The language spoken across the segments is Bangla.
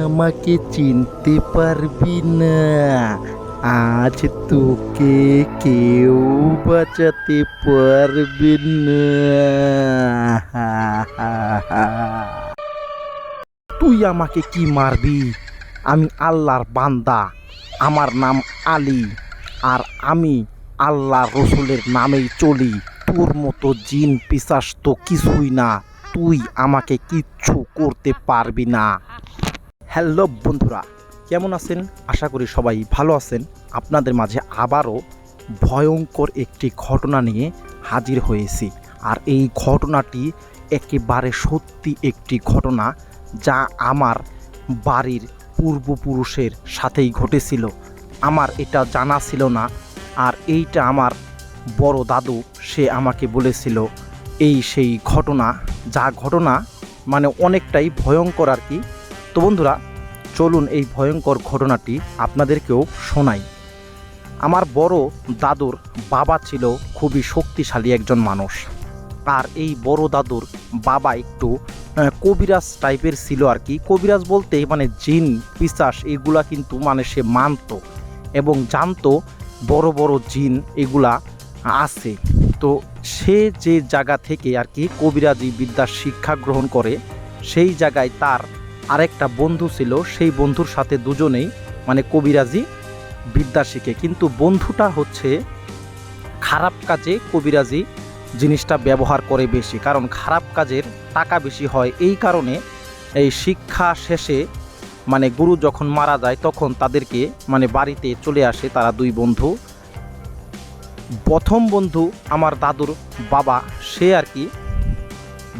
আমাকে চিনতে পারবি না আজ তোকে কেউ বাঁচাতে পারবে না তুই আমাকে কি মারবি আমি আল্লাহর বান্দা আমার নাম আলী আর আমি আল্লাহ রসুলের নামেই চলি তোর মতো জিন পিসাস তো কিছুই না তুই আমাকে কিচ্ছু করতে পারবি না হ্যালো বন্ধুরা, কেমন আছেন? আশা করি সবাই ভালো আছেন। আপনাদের মাঝে আবারও ভয়ঙ্কর একটি ঘটনা নিয়ে হাজির হয়েছি। আর এই ঘটনাটি একেবারে সত্যি একটি ঘটনা যা আমার বাড়ির পূর্বপুরুষের সাথেই ঘটেছিল। আমার এটা জানা ছিল না, আর এইটা আমার বড় দাদু, সে আমাকে বলেছিল, এই সেই ঘটনা, যা ঘটনা মানে অনেকটাই ভয়ঙ্কর আর কি তো বন্ধুরা, চলুন এই ভয়ঙ্কর ঘটনাটি আপনাদেরকেও শোনাই। আমার বড় দাদুর বাবা ছিল খুবই শক্তিশালী একজন মানুষ। আর এই বড় দাদুর বাবা একটু কবিরাজ টাইপের ছিল আর কি। কবিরাজ বলতে মানে জিন, পিসাস, এগুলা কিন্তু মানে সে মানতো এবং জানতো বড় বড় জিন এগুলা আছে। তো সে যে জায়গা থেকে আর কি কবিরাজি বিদ্যার শিক্ষা গ্রহণ করে, সেই জায়গায় তার আরেকটা বন্ধু ছিল, সেই বন্ধুর সাথে দুজনেই মানে কবিরাজি বিদ্যা শিখে কিন্তু বন্ধুটা হচ্ছে খারাপ কাজে কবিরাজি জিনিসটা ব্যবহার করে বেশি, কারণ খারাপ কাজের টাকা বেশি হয়। এই কারণে এই শিক্ষা শেষে মানে গুরু যখন মারা যায়, তখন তাদেরকে মানে বাড়িতে চলে আসে তারা দুই বন্ধু। প্রথম বন্ধু আমার দাদুর বাবা, সে আর কি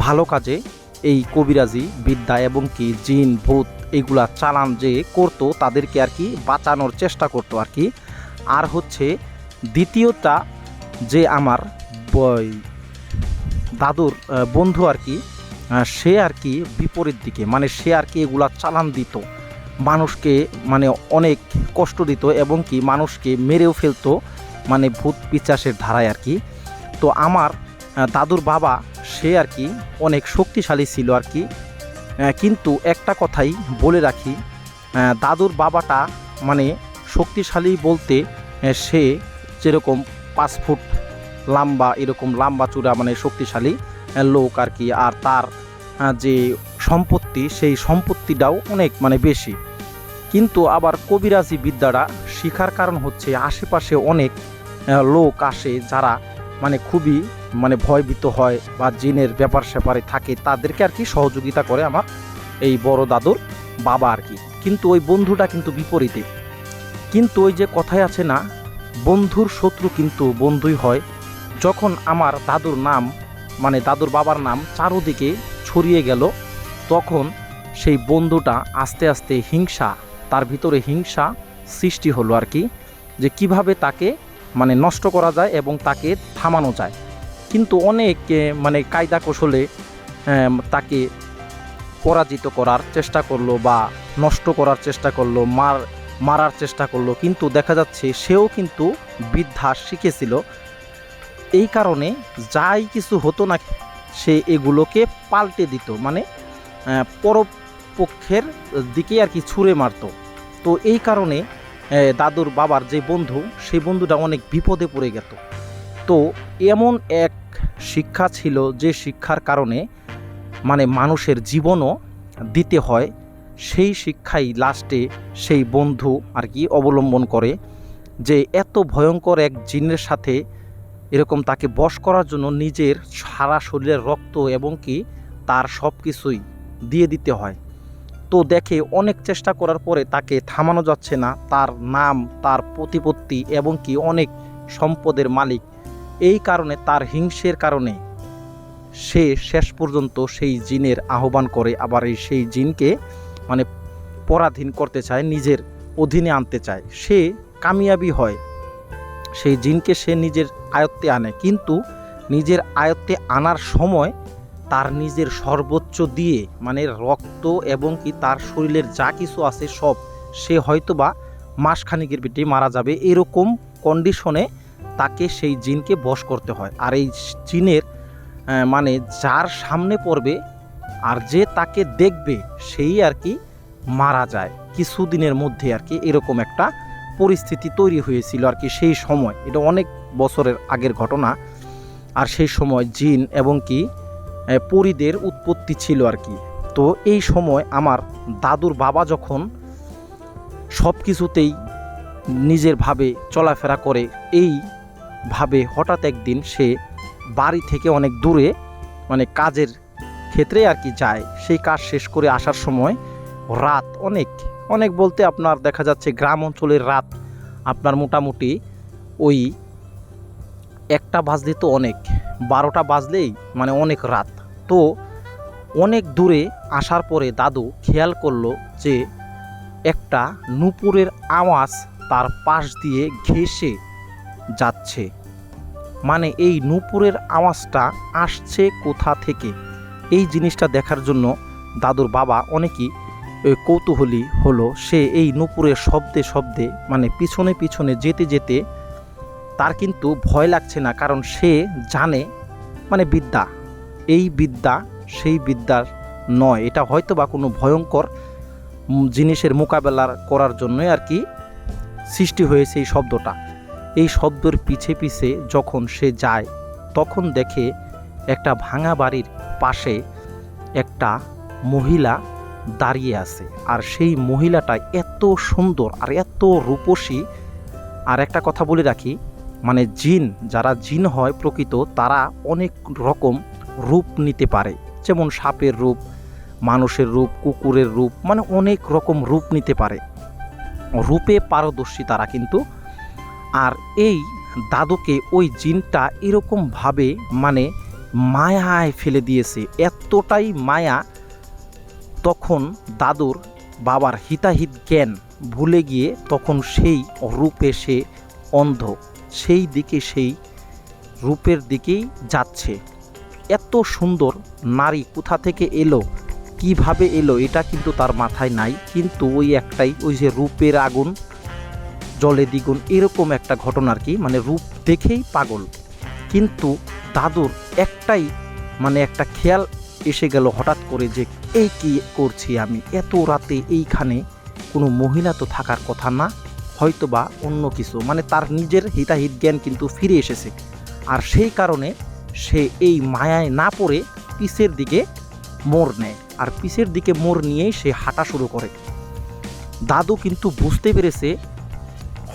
ভালো কাজে এই কবিরাজি, বিদ্যা এবং কি জিন, ভূত এগুলা চালান যে করতো তাদেরকে আর কি বাঁচানোর চেষ্টা করতো আর কি। আর হচ্ছে দ্বিতীয়টা যে আমার বই- দাদুর বন্ধু আর কি সে আর কি বিপরীত দিকে মানে সে আর কি এগুলা চালান দিত। মানুষকে মানে অনেক কষ্ট দিত এবং কি মানুষকে মেরেও ফেলতো মানে ভূত পিচাসের ধারায় আর কি। তো আমার দাদুর বাবা সে আর কি অনেক শক্তিশালী ছিল আর কি। কিন্তু একটা কথাই বলে রাখি দাদুর বাবাটা মানে শক্তিশালী বলতে সে যেরকম পাঁচ ফুট লম্বা, এরকম লম্বা চূড়া মানে শক্তিশালী লোক আর কি। আর তার যে সম্পত্তি, সেই সম্পত্তিটাও অনেক মানে বেশি। কিন্তু আবার কবিরাজি বিদ্যাটা শিখার কারণ হচ্ছে আশেপাশে অনেক লোক আসে যারা মানে খুবই মানে ভয়ভীত হয় বা জিনের ব্যাপার স্যাপারে থাকে, তাদেরকে আর কি সহযোগিতা করে আমার এই বড় দাদুর বাবা আর কি। কিন্তু ওই বন্ধুটা কিন্তু বিপরীতে। কিন্তু ওই যে কথায় আছে না, বন্ধুর শত্রু কিন্তু বন্ধুই হয়। যখন আমার দাদুর নাম মানে দাদুর বাবার নাম চারোদিকে ছড়িয়ে গেল, তখন সেই বন্ধুটা আস্তে আস্তে হিংসা, তার ভিতরে হিংসা সৃষ্টি হলো আর কি, যে কীভাবে তাকে মানে নষ্ট করা যায় এবং তাকে থামানো যায়। কিন্তু অনেক মানে কায়দা কৌশলে তাকে পরাজিত করার চেষ্টা করল বা নষ্ট করার চেষ্টা করল, মার, মারার চেষ্টা করল। কিন্তু দেখা যাচ্ছে সেও কিন্তু বিদ্যা শিখেছিল। এই কারণে যাই কিছু হতো না, সে এগুলোকে পাল্টে দিত। মানে পরপক্ষের দিকে আর কি ছুঁড়ে মারতো। তো এই কারণে দাদুর বাবার যে বন্ধু সেই বন্ধুটা অনেক বিপদে পড়ে গেত। তো এমন এক শিক্ষা ছিল যে শিক্ষার কারণে মানে মানুষের জীবনও দিতে হয়, সেই শিক্ষাই লাস্টে সেই বন্ধু আর কি অবলম্বন করে যে এত ভয়ঙ্কর এক জিনের সাথে এরকম তাকে বশ করার জন্য নিজের সারা শরীরের রক্ত এবং কি তার সব কিছুই দিয়ে দিতে হয়। তো দেখে অনেক চেষ্টা করার পরে তাকে থামানো যাচ্ছে না, তার নাম, তার প্রতিপত্তি এবং কি অনেক সম্পদের মালিক এই কারণে তার হিংসের কারণে সে শেষ পর্যন্ত সেই জিনের আহ্বান করে, আবার এই সেই জিনকে মানে পরাধীন করতে চায়, নিজের অধীনে আনতে চায়। সে কামিয়াবি হয়। সেই জিনকে সে নিজের আয়ত্তে আনে, কিন্তু নিজের আয়ত্তে আনার সময় তার নিজের সর্বোচ্চ দিয়ে মানে রক্ত এবং কি তার শরীরের যা কিছু আছে সব, সে হয়তোবা মাসখানিকের পেটে মারা যাবে। এরকম কন্ডিশনে তাকে সেই জিনকে বশ করতে হয়। আর এই জিনের মানে যার সামনে পড়বে আর যে তাকে দেখবে, সেই আর কি মারা যায়। কিছুদিনের মধ্যে আর কি এরকম একটা পরিস্থিতি তৈরি হয়েছিল আর কি সেই সময়। এটা অনেক বছরের আগের ঘটনা। আর সেই সময় জিন এবং কি পরীদের উৎপত্তি ছিল আর কি। তো এই সময় আমার দাদুর বাবা যখন সব কিছুতেই নিজের ভাবে চলাফেরা করে, এই ভাবে হঠাৎ একদিন সে বাড়ি থেকে অনেক দূরে মানে কাজের ক্ষেত্রে আর কি যায়। সেই কাজ শেষ করে আসার সময় রাত অনেক অনেক বলতে আপনার দেখা যাচ্ছে গ্রাম অঞ্চলের রাত। আপনার মোটামুটি ওই একটা বাজলে তো অনেক, বারোটা বাজলেই মানে অনেক রাত। তো অনেক দূরে আসার পরে দাদু খেয়াল করল যে একটা নুপুরের আওয়াজ তার পাশ দিয়ে ঘেসে যাচ্ছে। মানে এই নূপুরের আওয়াজটা আসছে কোথা থেকে? এই জিনিসটা দেখার জন্য দাদুর বাবা অনেকই কৌতূহলী হলো। সে এই নূপুরের শব্দে শব্দে মানে পিছনে পিছনে যেতে যেতে তার কিন্তু ভয় লাগছে না, কারণ সে জানে মানে বিদ্যা, এই বিদ্যা সেই বিদ্যার নয়। এটা হয়তো বা কোনো ভয়ঙ্কর জিনিসের মোকাবেলা করার জন্যই আর কি সৃষ্টি হয়েছে এই শব্দটা। এই শব্দের পিছে পিছে যখন সে যায়, তখন দেখে একটা ভাঙা বাড়ির পাশে একটা মহিলা দাঁড়িয়ে আছে। আর সেই মহিলাটা এত সুন্দর আর এত রূপসী। আর একটা কথা বলে রাখি মানে জিন, যারা জিন হয় প্রকৃত, তারা অনেক রকম রূপ নিতে পারে। যেমন সাপের রূপ, মানুষের রূপ, কুকুরের রূপ মানে অনেক রকম রূপ নিতে পারে। রূপে পারদর্শী তারা কিন্তু আর এই দাদুকে ওই জিনটা এরকমভাবে মানে মায়ায় ফেলে দিয়েছে, এতটাই মায়া তখন দাদুর বাবার হিতাহিত জ্ঞান ভুলে গিয়ে তখন সেই রূপে সে অন্ধ, সেই দিকে সেই রূপের দিকেই যাচ্ছে। এত সুন্দর নারী কোথা থেকে এলো, কীভাবে এলো, এটা কিন্তু তার মাথায় নাই, কিন্তু ওই একটাই, ওই যে রূপের আগুন জলে দ্বিগুণ এরকম একটা ঘটনা আর কি? মানে রূপ দেখেই পাগল। কিন্তু দাদুর একটাই মানে একটা খেয়াল এসে গেল হঠাৎ করে যে, এই কি করছি আমি? এত রাতে এইখানে কোনো মহিলা তো থাকার কথা না? হয়তো বা অন্য কিছু। মানে তার নিজের হিতাহিত জ্ঞান কিন্তু ফিরে এসেছে। আর সেই কারণে সে এই মায়ায় না পড়ে পিসের দিকে মোড় নেয়। আর পিসের দিকে মোড় নিয়েই সে হাঁটা শুরু করে। দাদু কিন্তু বুঝতে পেরেছে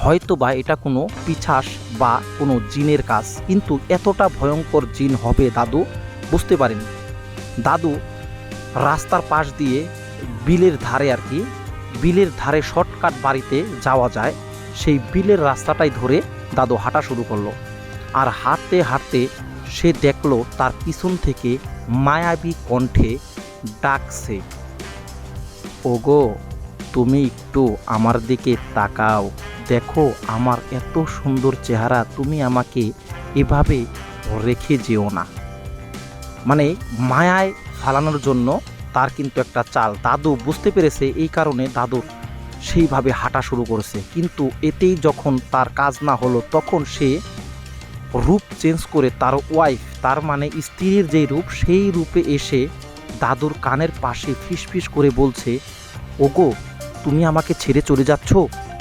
হয়তো বা এটা কোনো পিছাস বা কোনো জিনের কাজ, কিন্তু এতটা ভয়ঙ্কর জিন হবে দাদু, বুঝতে পারেনি। দাদু রাস্তার পাশ দিয়ে বিলের ধারে আর কি, বিলের ধারে শর্টকাট বাড়িতে যাওয়া যায়, সেই বিলের রাস্তাটাই ধরে দাদু হাঁটা শুরু করল। আর হাঁটতে হাঁটতে সে দেখল তার পিছন থেকে মায়াবী কণ্ঠে ডাকছে, ওগো, তুমি একটু আমার দিকে তাকাও। দেখো আমার এত সুন্দর চেহারা, তুমি আমাকে এভাবে রেখে যেও না। মানে মায়ায় ফালানোর জন্য তার কিন্তু একটা চাল। দাদু বুঝতে পেরেছে এই কারণে দাদুর সেইভাবে হাঁটা শুরু করেছে। কিন্তু এতেই যখন তার কাজ না হলো, তখন সে রূপ চেঞ্জ করে তার ওয়াইফ তার মানে স্ত্রীর যে রূপ, সেই রূপে এসে দাদুর কানের পাশে ফিসফিস করে বলছে, ওগো, তুমি আমাকে ছেড়ে চলে যাচ্ছ?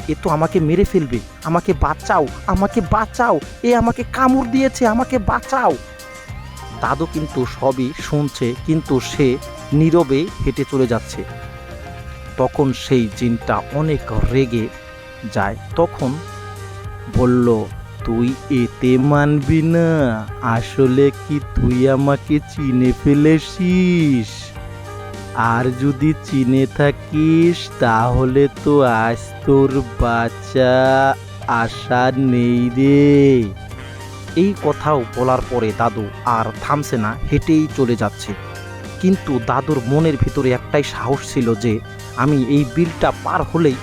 এ তো আমাকে মেরে ফেলবে। আমাকে বাঁচাও আমাকে বাঁচাও, এ আমাকে কামড় দিয়েছে, আমাকে বাঁচাও। দাদু কিন্তু সবই শুনছে, কিন্তু সে নীরবে হেঁটে চলে যাচ্ছে। তখন সেই জিনটা অনেক রেগে যায়। তখন বলল, তুই এতে মানবি না, আসলে কি তুই আমাকে চিনে ফেলেছিস? আর যদি চিনে থাকিস, তাহলে তো আজ তোর বাচ্চা আশা নেই রে। এই কথাও বলার পরে দাদু আর থামছে না, হেঁটেই চলে যাচ্ছে। কিন্তু দাদুর মনের ভিতরে একটাই সাহস ছিল যে, আমি এই বিলটা পার হলেই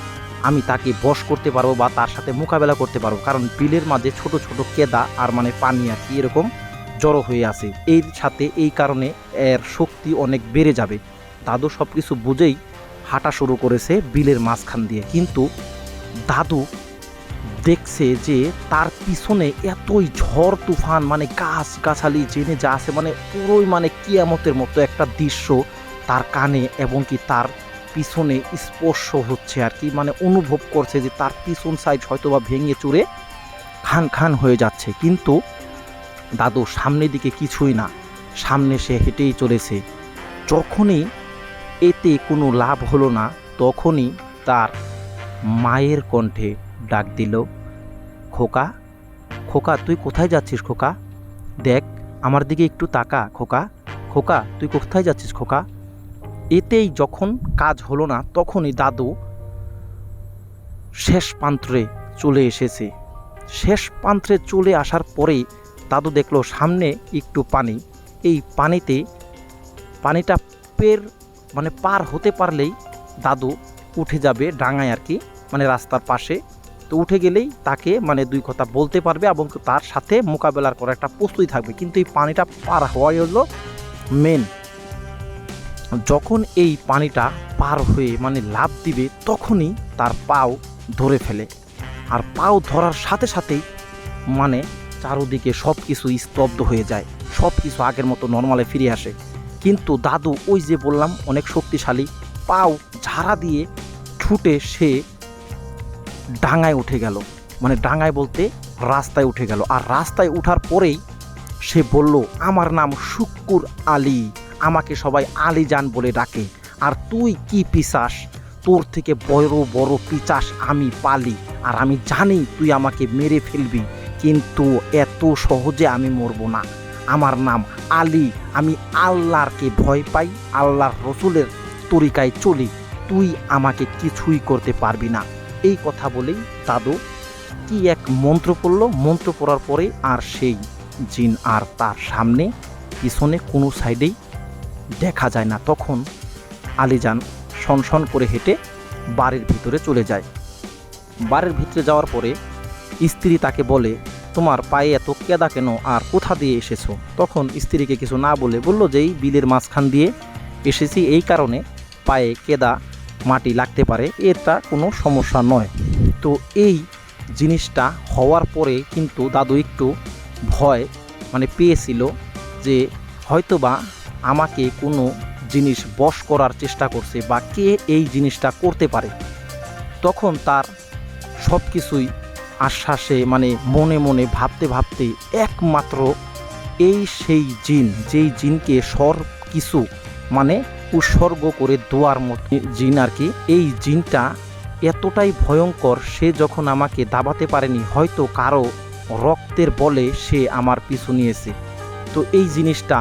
আমি তাকে বশ করতে পারব বা তার সাথে মোকাবেলা করতে পারব। কারণ বিলের মাঝে ছোট ছোট কেদা আর মানে পানি আর কি এরকম জড়ো হয়ে আছে। এর সাথে এই কারণে এর শক্তি অনেক বেড়ে যাবে। দাদু সব কিছু বুঝেই হাঁটা শুরু করেছে বিলের মাঝখান দিয়ে। কিন্তু দাদু দেখছে যে তার পিছনে এতই ঝড়, তুফান মানে গাছ গাছালি জেনে যা আছে মানে পুরোই মানে কিয়ামতের মতো একটা দৃশ্য তার কানে এবং কি তার পিছনে স্পর্শ হচ্ছে আর কি মানে অনুভব করছে যে তার পিছন সাইড হয়তো বা ভেঙে চুরে খান খান হয়ে যাচ্ছে। কিন্তু দাদু সামনের দিকে কিছুই না, সামনে সে হেঁটেই চলেছে। যখনই এতে কোনো লাভ হলো না, তখনই তার মায়ের কণ্ঠে ডাক দিল, খোকা খোকা, তুই কোথায় যাচ্ছিস খোকা? দেখ, আমার দিকে একটু তাকা, খোকা। খোকা, তুই কোথায় যাচ্ছিস খোকা? এতেই যখন কাজ হলো না, তখনই দাদু শেষ প্রান্তে চলে এসেছে। শেষ প্রান্তে চলে আসার পরে দাদু দেখল সামনে একটু পানি। এই পানিতে, পানিটা পের মানে পার হতে পারলেই দাদু উঠে যাবে ডাঙায় আর কি মানে রাস্তার পাশে। তো উঠে গেলেই তাকে মানে দুই কথা বলতে পারবে এবং তার সাথে মোকাবেলার করার একটা প্রস্তুতি থাকবে। কিন্তু এই পানিটা পার হওয়াই হলো মেন যখন এই পানিটা পার হয়ে মানে লাভ দিবে, তখনই তার পাও ধরে ফেলে। আর পাও ধরার সাথে সাথেই মানে চারোদিকে সব কিছু স্তব্ধ হয়ে যায়। সব কিছু আগের মতো নর্মালে ফিরে আসে। কিন্তু দাদু, ওই যে বললাম, অনেক শক্তিশালী। পাও ঝাড়া দিয়ে ছুটে সে ডাঙায় উঠে গেল। মানে ডাঙায় বলতে রাস্তায় উঠে গেল। আর রাস্তায় উঠার পরেই সে বলল, আমার নাম শুক্কুর আলী। আমাকে সবাই আলী যান বলে ডাকে। আর তুই কি পিসাস? তোর থেকে বড় বড় পিচাস আমি পালি। আর আমি জানি তুই আমাকে মেরে ফেলবি। কিন্তু এত সহজে আমি মরবো না। আমার নাম আলী। আমি আল্লাহরকে ভয় পাই, আল্লাহর রসুলের তরিকায় চলি। তুই আমাকে কিছুই করতে পারবি না। এই কথা বলেই দাদু কি এক মন্ত্র পড়ল? মন্ত্র পড়ার পরে আর সেই জিন আর তার সামনে, পিছনে কোনো সাইডেই দেখা যায় না। তখন আলিজান সনসন করে হেঁটে বাড়ির ভিতরে চলে যায়। বাড়ির ভিতরে যাওয়ার পরে স্ত্রী তাকে বলে তোমার পায়ে এত কেদা কেন? আর কোথা দিয়ে এসেছ? তখন স্ত্রীকে কিছু না বলে বলল যে, এই বিলের মাঝখান দিয়ে এসেছি এই কারণে। পায়ে কেদা মাটি লাগতে পারে, এটা কোনো সমস্যা নয়। তো এই জিনিসটা হওয়ার পরে কিন্তু দাদু একটু ভয় মানে পেয়েছিল যে হয়তোবা আমাকে কোনো জিনিস বশ করার চেষ্টা করছে বা কে এই জিনিসটা করতে পারে। তখন তার সব কিছুই আশ্বাসে মানে মনে মনে ভাবতে ভাবতে একমাত্র এই সেই জিন, যেই জিনকে সর কিছু মানে উৎসর্গ করে দোয়ার মতো জিন আর কি, এই জিনটা এতটাই ভয়ঙ্কর, সে যখন আমাকে দাবাতে পারেনি, হয়তো কারও রক্তের বলে সে আমার পিছু নিয়েছে। তো এই জিনিসটা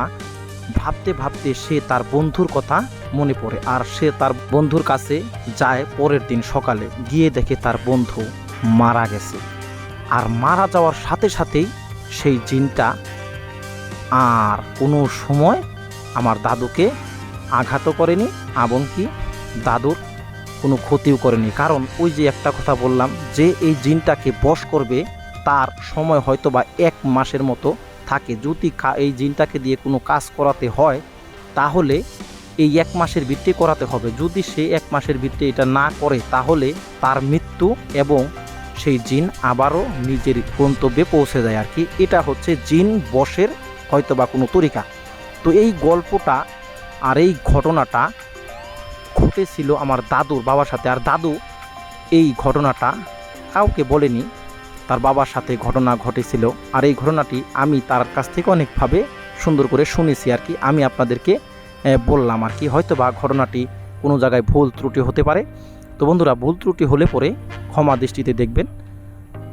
ভাবতে ভাবতে সে তার বন্ধুর কথা মনে পড়ে। আর সে তার বন্ধুর কাছে যায় পরের দিন সকালে, গিয়ে দেখে তার বন্ধু মারা গেছে। আর মারা যাওয়ার সাথে সাথেই সেই জিনটা আর কোনো সময় আমার দাদুকে আঘাতও করেনি এবং কি দাদুর কোনো ক্ষতিও করেনি। কারণ ওই যে একটা কথা বললাম যে এই জিনটাকে বশ করবে, তার সময় হয়তো বা এক মাসের মতো থাকে। যদি এই জিনটাকে দিয়ে কোনো কাজ করাতে হয়, তাহলে এই এক মাসের ভিত্তি করাতে হবে। যদি সে এক মাসের ভিত্তি এটা না করে, তাহলে তার মৃত্যু এবং সেই জিন আবারও নিজের গন্তব্যে পৌঁছে যায় আর কি। এটা হচ্ছে জিন বসের হয়তো বা কোনো তরিকা। তো এই গল্পটা আর এই ঘটনাটা ঘটেছিল আমার দাদুর বাবার সাথে। আর দাদু এই ঘটনাটা কাউকে বলেনি। তার বাবার সাথে ঘটনা ঘটেছিল। আর এই ঘটনাটি আমি তার কাছ থেকে অনেকভাবে সুন্দর করে শুনেছি আর কি। আমি আপনাদেরকে বললাম আর কি হয়তো বা ঘটনাটি কোনো জায়গায় ভুল ত্রুটি হতে পারে। তো বন্ধুরা, ভুল ত্রুটি হলে পরে ক্ষমা দৃষ্টিতে দেখবেন।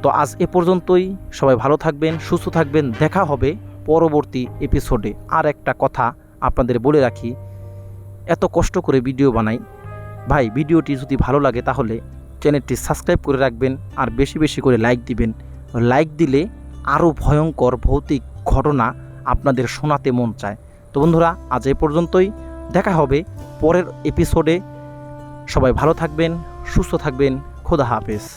তো আজ এ পর্যন্তই, সবাই ভালো থাকবেন, সুস্থ থাকবেন। দেখা হবে পরবর্তী এপিসোডে আর একটা কথা আপনাদের বলে রাখি, এত কষ্ট করে ভিডিও বানাই। ভাই ভিডিওটি যদি ভালো লাগে তাহলে চ্যানেলটি সাবস্ক্রাইব করে রাখবেন আর বেশি বেশি করে লাইক দিবেন। লাইক দিলে আরও ভয়ঙ্কর, ভৌতিক ঘটনা আপনাদের শোনাতে মন চায়। তো বন্ধুরা, আজ এ পর্যন্তই। দেখা হবে পরের এপিসোডে সবাই ভালো থাকবেন, সুস্থ থাকবেন। খোদা হাফেজ।